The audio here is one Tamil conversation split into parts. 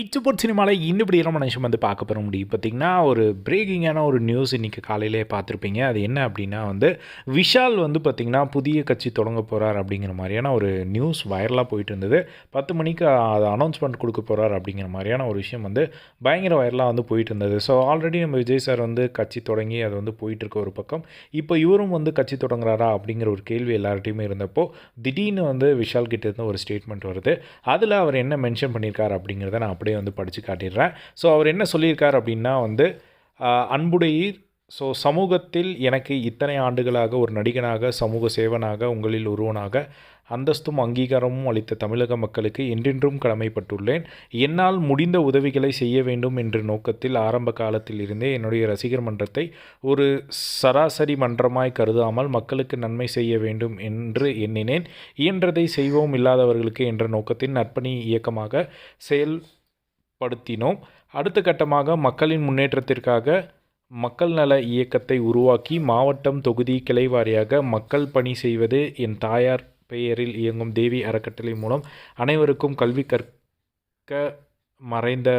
இச்சப்போட் சினிமாவில் இன்னும் நம்ம நிமிஷம் வந்து பார்க்க போகிற முடியும். பார்த்திங்கன்னா ஒரு பிரேக்கிங்கான ஒரு நியூஸ் இன்றைக்கி காலையிலே பார்த்துருப்பீங்க. அது என்ன அப்படின்னா வந்து விஷால் வந்து பார்த்திங்கன்னா புதிய கட்சி தொடங்க போகிறார் அப்படிங்கிற மாதிரியான ஒரு நியூஸ் வைரலாக போயிட்டு இருந்தது. பத்து மணிக்கு அதை அனௌன்ஸ்மெண்ட் கொடுக்க போகிறார் அப்படிங்கிற மாதிரியான ஒரு விஷயம் வந்து பயங்கர வைரலாக வந்து போயிட்டு இருந்தது. ஸோ ஆல்ரெடி நம்ம விஜய் சார் வந்து கட்சி தொடங்கி அது வந்து போயிட்டுருக்க ஒரு பக்கம். இப்போ இவரும் வந்து கட்சி தொடங்குறாரா அப்படிங்கிற ஒரு கேள்வி எல்லார்ட்டையுமே இருந்தப்போ திடீர்னு வந்து விஷால் கிட்டேருந்து ஒரு ஸ்டேட்மெண்ட் வருது. அதில் அவர் என்ன மென்ஷன் பண்ணியிருக்கார் அப்படிங்கிறத நான் அப்படியே வந்து படித்து காட்டிடுறேன். ஸோ அவர் என்ன சொல்லியிருக்கார் அப்படின்னா வந்து அன்புடையீர் ஸோ சமூகத்தில் எனக்கு இத்தனை ஆண்டுகளாக ஒரு நடிகனாக சமூக சேவனாக உங்களில் ஒருவனாக அந்தஸ்தும் அங்கீகாரமும் அளித்த தமிழக மக்களுக்கு என்றென்றும் கடமைப்பட்டுள்ளேன். என்னால் முடிந்த உதவிகளை செய்ய வேண்டும் என்ற நோக்கத்தில் ஆரம்ப காலத்தில் இருந்தே என்னுடைய ரசிகர் மன்றத்தை ஒரு சராசரி மன்றமாய் கருதாமல் மக்களுக்கு நன்மை செய்ய வேண்டும் என்று எண்ணினேன். இயன்றதை செய்வோம் இல்லாதவர்களுக்கு என்ற நோக்கத்தின் நற்பணி இயக்கமாக செயல் படுத்தினோம். அடுத்த கட்டமாக மக்களின் முன்னேற்றத்திற்காக மக்கள் நல இயக்கத்தை உருவாக்கி மாவட்டம் தொகுதி கிளை வாரியாக மக்கள் பணி செய்வது என் தாயார் பெயரில் இயங்கும் தேவி அறக்கட்டளை மூலம் அனைவருக்கும் கல்வி கற்க மறைந்த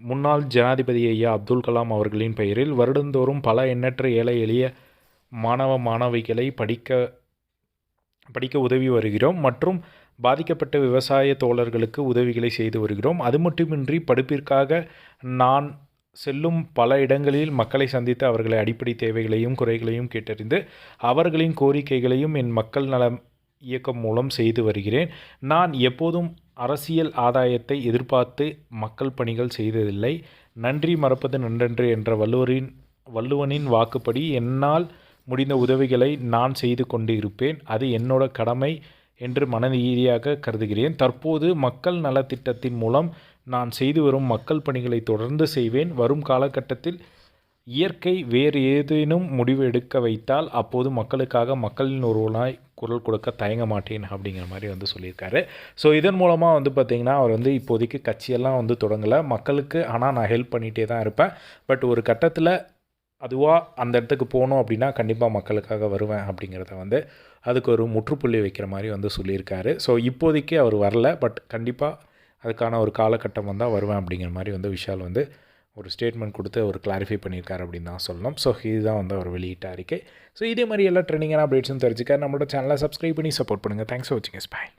முன்னாள் ஜனாதிபதி ஐயா அப்துல் கலாம் அவர்களின் பெயரில் வருடந்தோறும் பல எண்ணற்ற ஏழை எளிய மாணவ மாணவிகளை படிக்க படிக்க உதவி வருகிறோம் மற்றும் பாதிக்கப்பட்ட விவசாய தோழர்களுக்கு உதவிகளை செய்து வருகிறோம். அது மட்டுமின்றி படிப்பிற்காக நான் செல்லும் பல இடங்களில் மக்களை சந்தித்து அவர்களை அடிப்படை தேவைகளையும் குறைகளையும் கேட்டறிந்து அவர்களின் கோரிக்கைகளையும் என் மக்கள் நலம் இயக்கம் மூலம் செய்து வருகிறேன். நான் எப்போதும் அரசியல் ஆதாயத்தை எதிர்பார்த்து மக்கள் பணிகள் செய்ததில்லை. நன்றி மறப்பது நன்றன்று என்ற வள்ளுவரின் வள்ளுவனின் வாக்குப்படி என்னால் முடிந்த உதவிகளை நான் செய்து கொண்டு இருப்பேன். அது என்னோட கடமை என்று மனநீதியாக கருதுகிறேன். தற்போது மக்கள் நலத்திட்டத்தின் மூலம் நான் செய்து வரும் மக்கள் பணிகளை தொடர்ந்து செய்வேன். வரும் காலகட்டத்தில் இயற்கை வேறு ஏதேனும் முடிவு எடுக்க வைத்தால் அப்போது மக்களுக்காக மக்களின் ஒருவனாய் குரல் கொடுக்க தயங்க மாட்டேன் அப்படிங்கிற மாதிரி வந்து சொல்லியிருக்காரு. ஸோ இதன் மூலமாக வந்து பார்த்திங்கன்னா அவர் வந்து இப்போதைக்கு கட்சியெல்லாம் வந்து தொடங்கலை. மக்களுக்கு ஆனால் நான் ஹெல்ப் பண்ணிகிட்டே தான் இருப்பேன். பட் ஒரு கட்டத்தில் அதுவாக அந்த இடத்துக்கு போனோம் அப்படின்னா கண்டிப்பாக மக்களுக்காக வருவேன் அப்படிங்கிறத வந்து அதுக்கு ஒரு முற்றுப்புள்ளி வைக்கிற மாதிரி வந்து சொல்லியிருக்காரு. ஸோ இப்போதைக்கு அவர் வரல பட் கண்டிப்பாக அதுக்கான ஒரு காலகட்டம் வந்தால் வருவேன் அப்படிங்கிற மாதிரி வந்து விஷால் வந்து ஒரு ஸ்டேட்மெண்ட் கொடுத்து ஒரு கிளாரிஃபை பண்ணியிருக்காரு அப்படின்னு தான் சொல்லணும். ஸோ இதுதான் வந்து அவர் வெளியிட்ட அறிக்கை. ஸோ இதே மாதிரி எல்லா ட்ரெண்டிங்கான அப்டேட்ஸும் தெரிஞ்சுக்க நம்மளோட சேனலை சப்ஸ்கிரைப் பண்ணி சப்போர்ட் பண்ணுங்கள் தேங்க்ஸ் ஃபார் வாட்சிங் எஸ் பாய்